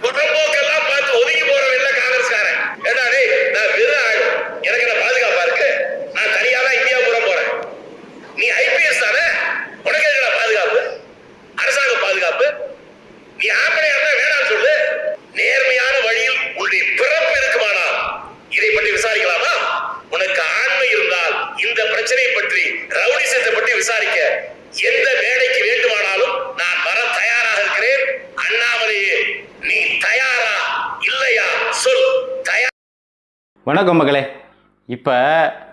¡Por favor, que la வணக்கம் மகளே இப்போ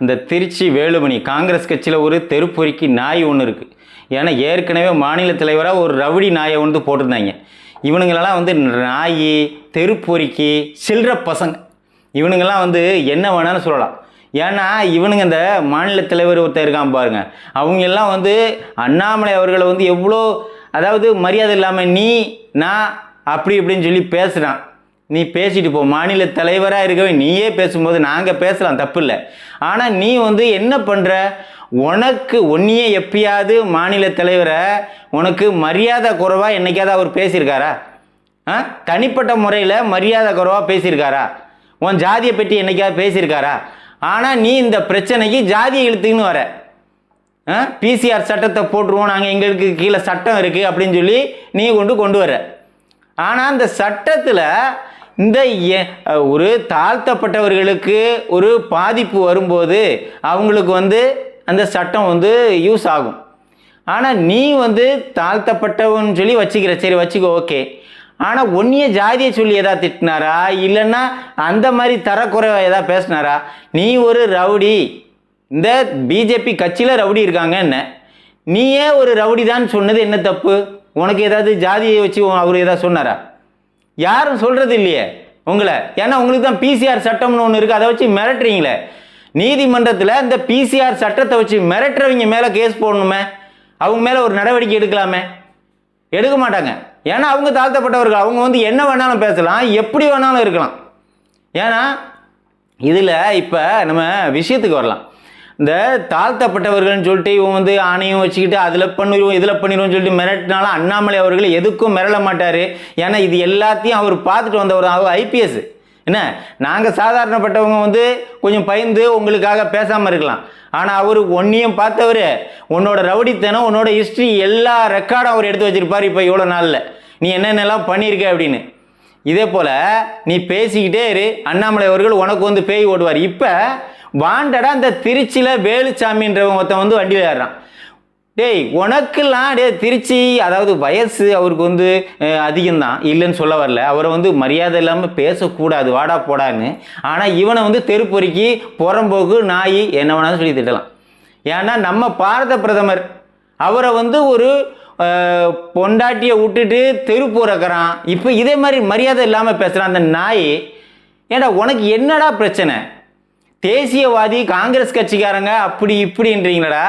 இந்த திருச்சி வேலுமணி காங்கிரஸ் கட்சியில் ஒரு தெருப்பொறிக்கு நாய் ஒன்று இருக்குது ஏன்னா ஏற்கனவே மாநில தலைவராக ஒரு ரவுடி நாயை வந்து போட்டிருந்தாங்க. இவனுங்களெல்லாம் வந்து நாய் தெருப்பொறிக்கு சில்லற பசங்க. இவனுங்கெல்லாம் வந்து என்ன வேணாலும் சொல்லலாம். ஏன்னா இவனுங்க இந்த மாநில தலைவர் ஒருத்தர் இருக்கான் பாருங்க. அவங்க எல்லாம் வந்து அண்ணாமலை அவர்களை வந்து எவ்வளோ அதாவது மரியாதை இல்லாமல் நீ நான் அப்படி இப்படின்னு சொல்லி பேசுகிறான் நீ பேசிட்டு போ. மாநில தலைவராக இருக்கவே நீயே பேசும்போது நாங்கள் பேசலாம் தப்பு இல்லை ஆனால் நீ வந்து என்ன பண்ணுற உனக்கு ஒன்றையே எப்பயாவது மாநில தலைவரை உனக்கு மரியாதை குறைவாக என்னைக்காவது அவர் பேசியிருக்காரா? ஆ? தனிப்பட்ட முறையில் மரியாதை குறைவாக பேசியிருக்காரா? உன் ஜாதியை பற்றி என்னைக்காவது பேசியிருக்காரா? ஆனால் நீ இந்த பிரச்சனைக்கு ஜாதியை இழுத்துக்கின்னு வர. பிசிஆர் சட்டத்தை போட்டுருவோம் நாங்கள் எங்களுக்கு கீழே சட்டம் இருக்குது அப்படின்னு சொல்லி நீ கொண்டு கொண்டு வர. ஆனால் அந்த சட்டத்தில் இந்த எ- ஒரு தாழ்த்தப்பட்டவர்களுக்கு ஒரு பாதிப்பு வரும்போது அவங்களுக்கு வந்து அந்த சட்டம் வந்து யூஸ் ஆகும். ஆனால் நீ வந்து தாழ்த்தப்பட்டவன்னு சொல்லி வச்சுக்கிற சரி வச்சுக்கோ ஓகே. ஆனால் ஒன்றிய ஜாதியை சொல்லி எதா திட்டினாரா? இல்லைன்னா அந்த மாதிரி தரக்குறைவை எதா பேசினாரா? நீ ஒரு ரவுடி. இந்த பிஜேபி கட்சியில் ரவுடி இருக்காங்க என்ன? நீயே ஒரு ரவுடி தான் சொன்னது என்ன தப்பு? உனக்கு ஏதாவது ஜாதியை வச்சு அவர் ஏதாவது சொன்னாரா? யாரும் சொல்கிறது இல்லையே உங்களை. ஏன்னா உங்களுக்கு தான் பிசிஆர் சட்டம்னு ஒன்று இருக்குது அதை வச்சு மிரட்டுறீங்களே. நீதிமன்றத்தில் இந்த பிசிஆர் சட்டத்தை வச்சு மிரட்டுறவங்க மேலே கேஸ் போடணுமே. அவங்க மேலே ஒரு நடவடிக்கை எடுக்கலாமே. எடுக்க மாட்டாங்க. ஏன்னா அவங்க தாழ்த்தப்பட்டவர்கள். அவங்க வந்து என்ன வேணாலும் பேசலாம். எப்படி வேணாலும் இருக்கலாம். ஏன்னா இதில் இப்போ நம்ம விஷயத்துக்கு வரலாம். இந்த தாழ்த்தப்பட்டவர்கள்னு சொல்லிட்டு இவன் வந்து ஆணையம் வச்சுக்கிட்டு அதில் பண்ணிடுவோம் இதில் பண்ணிடுவோம் சொல்லிட்டு மிரட்டினாலும் அண்ணாமலை அவர்கள் எதுக்கும் மிரள மாட்டார். ஏன்னா இது எல்லாத்தையும் அவர் பார்த்துட்டு வந்தவர் அவர் ஐபிஎஸ் என்ன? நாங்கள் சாதாரணப்பட்டவங்க வந்து கொஞ்சம் பயந்து உங்களுக்காக பேசாமல் இருக்கலாம். ஆனால் அவர் ஒன்றையும் பார்த்தவர் உன்னோட ரவுடித்தனம் உன்னோட ஹிஸ்ட்ரி எல்லா ரெக்கார்டும் அவர் எடுத்து வச்சிருப்பார் இப்போ இவ்வளோ நாளில். நீ என்னென்னலாம் பண்ணியிருக்க அப்படின்னு. இதே போல் நீ பேசிக்கிட்டே இரு. அண்ணாமலை அவர்கள் உனக்கு வந்து பேய் ஓடுவார். இப்போ வாண்டடா இந்த திருச்சியில் வேலுச்சாமின்றவங்க ஒருத்தன் வந்து வண்டியில் ஏறுறான். டேய் உனக்கெல்லாம் டே திருச்சி அதாவது வயசு அவருக்கு வந்து அதிகம்தான். இல்லைன்னு சொல்ல வரல. அவரை வந்து மரியாதை இல்லாமல் பேசக்கூடாது. வாடா போடான்னு. ஆனால் இவனை வந்து தெருப்பொறுக்கி புறம்போக்கு நாய் என்ன வேணாலும் சொல்லி திட்டலாம். ஏன்னா நம்ம பாரத பிரதமர் அவரை வந்து ஒரு பொண்டாட்டியை விட்டுட்டு தெரு போறக்கிறான் இப்போ இதே மாதிரி மரியாதை இல்லாமல் பேசுகிறான் அந்த நாய். ஏன்டா உனக்கு என்னடா பிரச்சனை? தேசியவாதி காங்கிரஸ் கட்சிக்காரங்க அப்படி இப்படின்றீங்களடா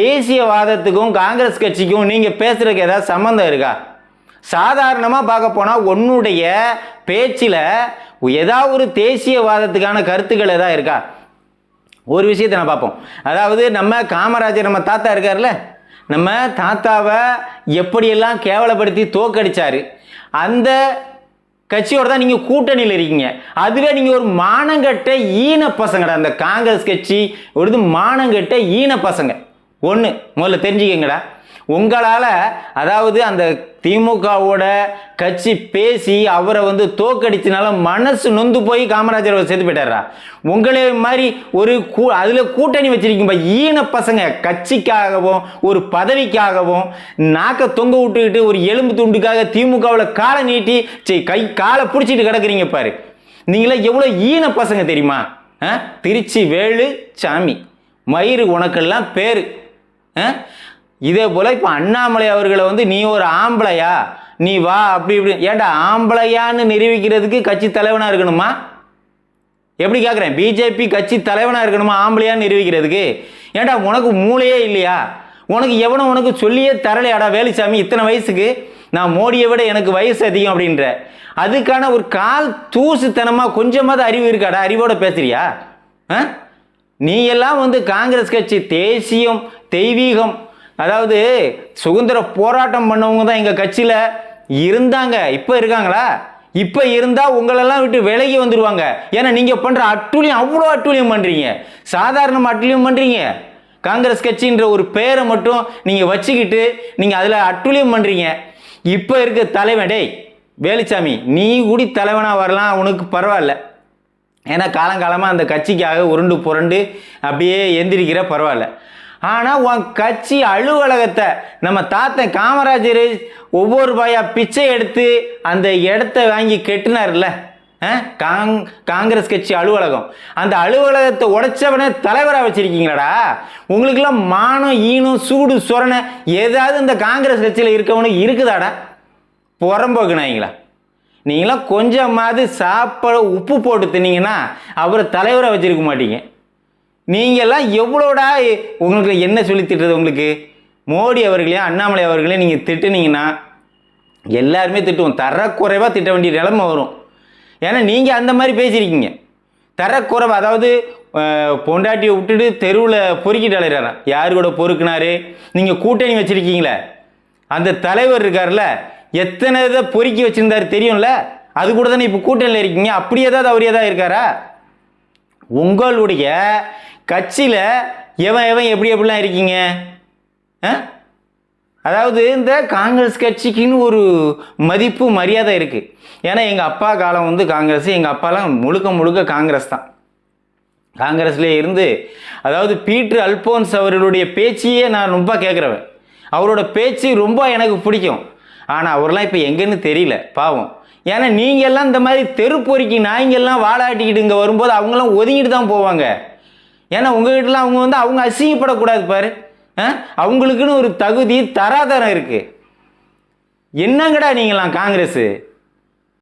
தேசியவாதத்துக்கும் காங்கிரஸ் கட்சிக்கும் நீங்கள் பேசுகிறதுக்கு ஏதாவது சம்மந்தம் இருக்கா? சாதாரணமாக பார்க்க போனால் உன்னுடைய பேச்சில் ஏதாவது ஒரு தேசியவாதத்துக்கான கருத்துக்கள் ஏதாவது இருக்கா? ஒரு விஷயத்தை நான் பார்ப்போம். அதாவது நம்ம காமராஜர் நம்ம தாத்தா இருக்கார்ல நம்ம தாத்தாவை எப்படியெல்லாம் கேவலப்படுத்தி தோக்கடிச்சார்? அந்த கட்சியோட தான் நீங்கள் கூட்டணியில் இருக்கீங்க. அதுவே நீங்கள் ஒரு மானங்கட்ட ஈன பசங்கடா. அந்த காங்கிரஸ் கட்சி ஒரு இது மானங்கட்ட ஈன பசங்க. ஒன்று முதல்ல தெரிஞ்சுக்கங்கடா. உங்களால் அதாவது அந்த திமுகவோட கட்சி பேசி அவரை வந்து தோக்கடிச்சனால மனசு நொந்து போய் காமராஜர் சேர்த்து போயிட்டாரா? உங்களே மாதிரி ஒரு கூ அதில் கூட்டணி வச்சிருக்கீங்க ஈன பசங்க கட்சிக்காகவும் ஒரு பதவிக்காகவும் நாக்க தொங்க விட்டுக்கிட்டு ஒரு எலும்பு துண்டுக்காக திமுகவில் காலை நீட்டி சரி கை காலை பிடிச்சிட்டு கிடக்குறீங்க பாரு. நீங்களே எவ்வளோ ஈன பசங்க தெரியுமா? ஆ? திருச்சி வேலு சாமி. மயிறு உனக்கெல்லாம் பேர். இதே போல் இப்போ அண்ணாமலை அவர்களை வந்து நீ ஒரு ஆம்பளையா? நீ வா அப்படி இப்படி. ஏன்டா ஆம்பளையான்னு நிரூபிக்கிறதுக்கு கட்சி தலைவனாக இருக்கணுமா? எப்படி கேட்குறேன் பிஜேபி கட்சி தலைவனாக இருக்கணுமா ஆம்பளையான்னு நிரூபிக்கிறதுக்கு? ஏன்டா உனக்கு மூளையே இல்லையா? உனக்கு எவனும் உனக்கு சொல்லியே தரலையாடா வேலுசாமி இத்தனை வயசுக்கு நான் மோடியை விட எனக்கு வயசு அதிகம் அப்படின்ற. அதுக்கான ஒரு கால் தூசுத்தனமாக கொஞ்சமாவது அறிவு இருக்காடா அறிவோட பேசுறியா? ஆ? நீ எல்லாம் வந்து காங்கிரஸ் கட்சி தேசியம் தெய்வீகம் அதாவது சுதந்திர போராட்டம் பண்ணவங்க தான் எங்கள் கட்சியில் இருந்தாங்க. இப்போ இருக்காங்களா? இப்போ இருந்தால் உங்களெல்லாம் விட்டு விலகி வந்துடுவாங்க ஏன்னா நீங்கள் பண்ணுற அட்டூழியம் அவ்வளோ அட்டூழியம் பண்ணுறீங்க சாதாரணமாக அட்டூழியம் பண்ணுறீங்க காங்கிரஸ் கட்சின்ற ஒரு பேரை மட்டும் நீங்கள் வச்சுக்கிட்டு நீங்கள் அதில் அட்டூழியம் பண்ணுறீங்க இப்போ இருக்க தலைவன் டேய் வேலுச்சாமி நீ கூடி தலைவனாக வரலாம் உனக்கு பரவாயில்ல. ஏன்னா காலங்காலமாக அந்த கட்சிக்காக உருண்டு புரண்டு அப்படியே எந்திரிக்கிற பரவாயில்ல. ஆனால் உன் கட்சி அலுவலகத்தை நம்ம தாத்தன் காமராஜர் ஒவ்வொரு ரூபாயா பிச்சை எடுத்து அந்த இடத்த வாங்கி கெட்டினார்ல ஆ? காங் காங்கிரஸ் கட்சி அலுவலகம். அந்த அலுவலகத்தை உடைச்சவனே தலைவராக வச்சிருக்கீங்களாடா? உங்களுக்கெல்லாம் மானம் ஈனம் சூடு சொரணை ஏதாவது இந்த காங்கிரஸ் கட்சியில் இருக்கவனும் இருக்குதாடா? புறம்போக்குனாங்களா நீங்களாம் கொஞ்சமாவது சாப்பாடு உப்பு போட்டு தின்னீங்கன்னா அவரை தலைவராக வச்சிருக்க மாட்டீங்க. நீங்கள்லாம் எவ்வளோடா உங்களுக்கு என்ன சொல்லி திட்டுறது உங்களுக்கு? மோடி அவர்களையும் அண்ணாமலை அவர்களையும் நீங்கள் திட்டுனீங்கன்னா எல்லாருமே திட்டுவோம். தரக்குறைவாக திட்ட வேண்டிய நிலைமை வரும். ஏன்னா நீங்கள் அந்த மாதிரி பேசியிருக்கீங்க. தரக்குறைவு அதாவது பொண்டாட்டியை விட்டுட்டு தெருவில் பொறுக்கிட்டு அலைகிறாராம் யார் கூட பொறுக்குனாரு? நீங்கள் கூட்டணி வச்சுருக்கீங்களே. அந்த தலைவர் இருக்கார்ல எத்தனை இதை பொறுக்கி வச்சுருந்தாரு தெரியும்ல? அது கூட தானே இப்போ கூட்டணியில் இருக்கீங்க. அப்படி ஏதாவது அவர் ஏதாவது இருக்காரா? உங்களுடைய கட்சியில் எவன் எவன் எப்படி எப்படிலாம் இருக்கீங்க? ஆ? அதாவது இந்த காங்கிரஸ் கட்சிக்குன்னு ஒரு மதிப்பு மரியாதை இருக்குது ஏன்னா எங்கள் அப்பா காலம் வந்து காங்கிரஸ் எங்கள் அப்பாலாம் முழுக்க முழுக்க காங்கிரஸ் தான். காங்கிரஸ்லேயே இருந்து அதாவது பீட்ரு அல்போன்ஸ் அவர்களுடைய பேச்சையே நான் ரொம்ப கேட்குறவன் அவரோட பேச்சு ரொம்ப எனக்கு பிடிக்கும். ஆனால் அவரெல்லாம் இப்போ எங்கன்னு தெரியல பாவம். ஏன்னா நீங்கள் எல்லாம் இந்த மாதிரி தெருப்பொறுக்கி நாய்ங்கெல்லாம் வாழாட்டிக்கிட்டு இங்கே வரும்போது அவங்களாம் ஒதுங்கிட்டு தான் போவாங்க. ஏன்னா உங்ககிட்டலாம் அவங்க வந்து அவங்க அசிங்கப்படக்கூடாது பாரு. ஆ? அவங்களுக்குன்னு ஒரு தகுதி தராதரம் இருக்குது என்னங்கடா நீங்களாம் காங்கிரஸு?